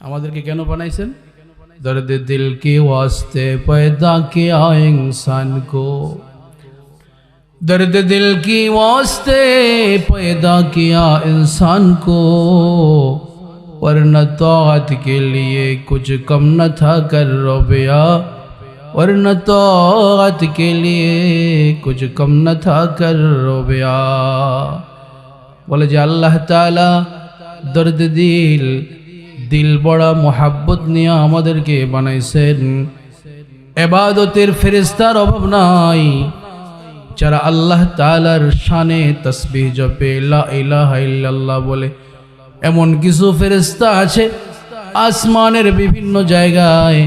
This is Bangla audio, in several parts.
আমাদেরকে কেন বানাইছেন दर्द दिल के वास्ते पैदा किया इंसान को दर्द दिल की वास्ते पैदा किया इंसान को वरना तौत के लिए कुछ कम न था कर रोबिया वरना तौत के लिए कुछ कम न था कर रोबिया বলে যে আল্লাহ তালা দর্দ দিল দিল বড়া মোহাব্বত নিয়ে আমাদেরকে বানাইছেন। এবাদতের ফেরেস্তার অভাব নাই। যারা আল্লাহ তালার শানে তসবিহ জপে ইল্লাল্লাহ বলে, এমন কিছু ফেরেস্তা আছে আসমানের বিভিন্ন জায়গায়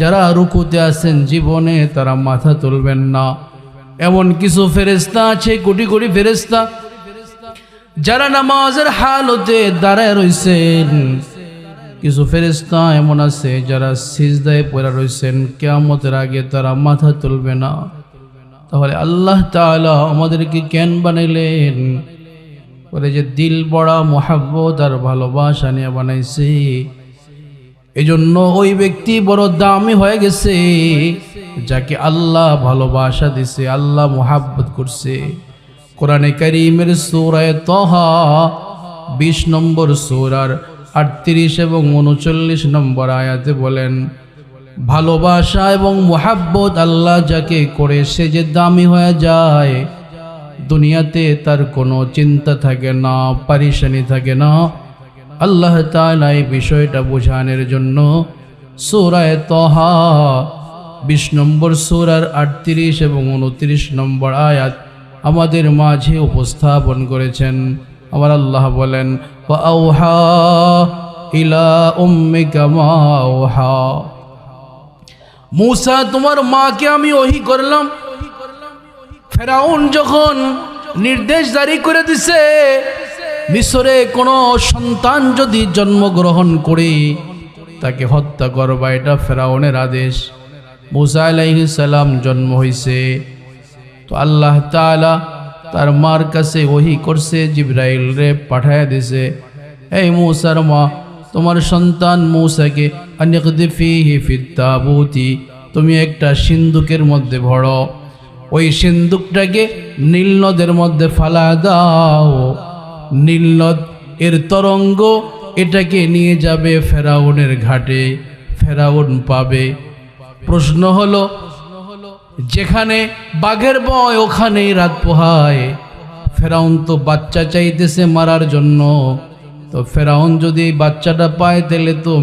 যারা রুকুতে আছেন, জীবনে তারা মাথা তুলবেন না। এমন কিছু ফেরেস্তা আছে, কোটি কোটি ফেরেস্তা যারা নামাজের হালতে দাঁড়ায় রয়েছেন কিছু ফেরেস্তা এমন আছে যারা সিজদায় পড়া রয়েছেন, কেয়ামতের আগে তারা মাথা তুলবে না। তাহলে আল্লাহ তাআলা আমাদেরকে কেন বানাইলেন? বলে যে দিল বড়া, মোহাব্বত আর ভালোবাসা নিয়ে বানাইছে। এই জন্য ওই ব্যক্তি বড় দামি হয়ে গেছে, যাকে আল্লাহ ভালোবাসা দিছে, আল্লাহ মোহাব্বত করছে। কোরআনে করিমের সূরায়ে তহা, বিশ নম্বর সূরার আটত্রিশ এবং উনচল্লিশ নম্বর আয়াতে বলেন, ভালোবাসা এবং মোহাব্বত আল্লাহ যাকে করে সে যে দামি হয়ে যায়, দুনিয়াতে তার কোনো চিন্তা থাকে না, পারিশানি থাকে না। আল্লাহ তাআলা এই বিষয়টা বোঝানোর জন্য সূরায়ে তহা, বিশ নম্বর সূরার আটত্রিশ এবং উনত্রিশ নম্বর আয়াত আমাদের মাঝে উপস্থাপন করেছেন। আমার আল্লাহ বলেন ওয়াউহা ইলা উম্মিকা মা আওহা মূসা তোমার মাকে আমি ওহি করলাম। ফেরাউন যখন নির্দেশ জারি করে দিছে, মিশরে কোনো সন্তান যদি জন্মগ্রহণ করে, তাকে হত্যা করবা, এটা ফেরাউনের আদেশ। মুসা সালাম জন্ম হইছে। তো আল্লাহ তাআলা তার মার কাছে ওহি করছে জিব্রাইল রে পাঠায় দিছে। এই মূসার মা, তোমার সন্তান মূসাকে আনিকদিফিহি ফিত তাবুতি তুমি একটা সিন্দুকের মধ্যে ভরো। ওই সিন্দুকটাকে নীল নদের মধ্যে ফালা দাও। নীল নদ এর তরঙ্গ এটাকে নিয়ে যাবে ফেরাউনের ঘাটে, ফেরাউন পাবে। প্রশ্ন হলো, যেখানে বাঘের বয় ওখানেই রাত পোহায়। ফেরাউন তো বাচ্চা চাইতেছে মারার জন্য। তো ফেরাউন যদি বাচ্চাটা পায় তাহলে তো